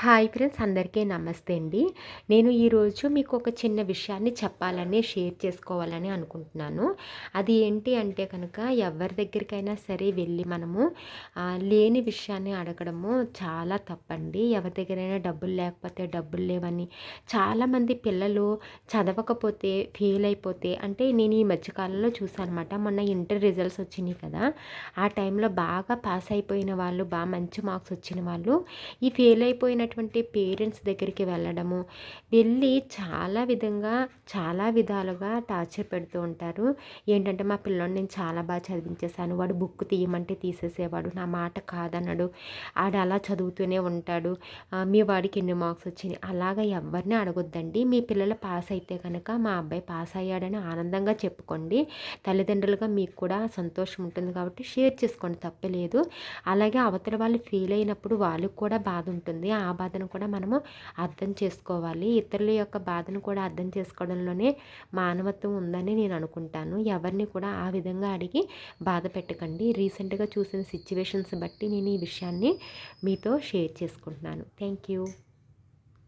Hi friends అందరికీ నమస్తే అండి. నేను ఈరోజు మీకు ఒక చిన్న విషయాన్ని చెప్పాలని షేర్ చేసుకోవాలని అనుకుంటున్నాను. అది ఏంటి అంటే కనుక ఎవరి దగ్గరికైనా సరే వెళ్ళి మనము లేని విషయాన్ని అడగడము చాలా తప్పండి. ఎవరి దగ్గరైనా డబ్బులు లేకపోతే డబ్బులు లేవని చాలామంది పిల్లలు చదవకపోతే ఫెయిల్ అయిపోతే అంటే నేను ఈ మధ్యకాలంలో చూసాను అనమాట మొన్న ఇంటర్ రిజల్ట్స్ వచ్చినాయి కదా. ఆ టైంలో బాగా పాస్ అయిపోయిన వాళ్ళు బాగా మంచి మార్క్స్ వచ్చిన వాళ్ళు ఈ ఫెయిల్ అయిపోయిన ఉన్నటువంటి పేరెంట్స్ దగ్గరికి వెళ్ళడము వెళ్ళి చాలా విధంగా చాలా విధాలుగా టార్చర్ పెడుతూ ఉంటారు. ఏంటంటే మా పిల్లోని నేను చాలా బాగా చదివించేశాను. వాడు బుక్ తీయమంటే తీసేసేవాడు. నా మాట కాదన్నాడు ఆడు అలా చదువుతూనే ఉంటాడు. మీ వాడికి ఎన్ని మార్క్స్ వచ్చినాయి? అలాగా ఎవరిని అడగొద్దండి. మీ పిల్లలు పాస్ అయితే కనుక మా అబ్బాయి పాస్ అయ్యాడని ఆనందంగా చెప్పుకోండి. తల్లిదండ్రులుగా మీకు కూడా సంతోషం ఉంటుంది కాబట్టి షేర్ చేసుకోండి. తప్పలేదు అలాగే అవతల వాళ్ళు ఫీల్ అయినప్పుడు వాళ్ళకి కూడా బాధ ఉంటుంది. ఆ బాధను కూడా మనము అర్థం చేసుకోవాలి. ఇతరుల యొక్క బాధను కూడా అర్థం చేసుకోవడంలోనే మానవత్వం ఉందని నేను అనుకుంటాను. ఎవరిని కూడా ఆ విధంగా అడిగి బాధ పెట్టకండి. రీసెంట్గా చూసిన సిచ్యువేషన్స్ బట్టి నేను ఈ విషయాన్ని మీతో షేర్ చేసుకుంటున్నాను. Thank you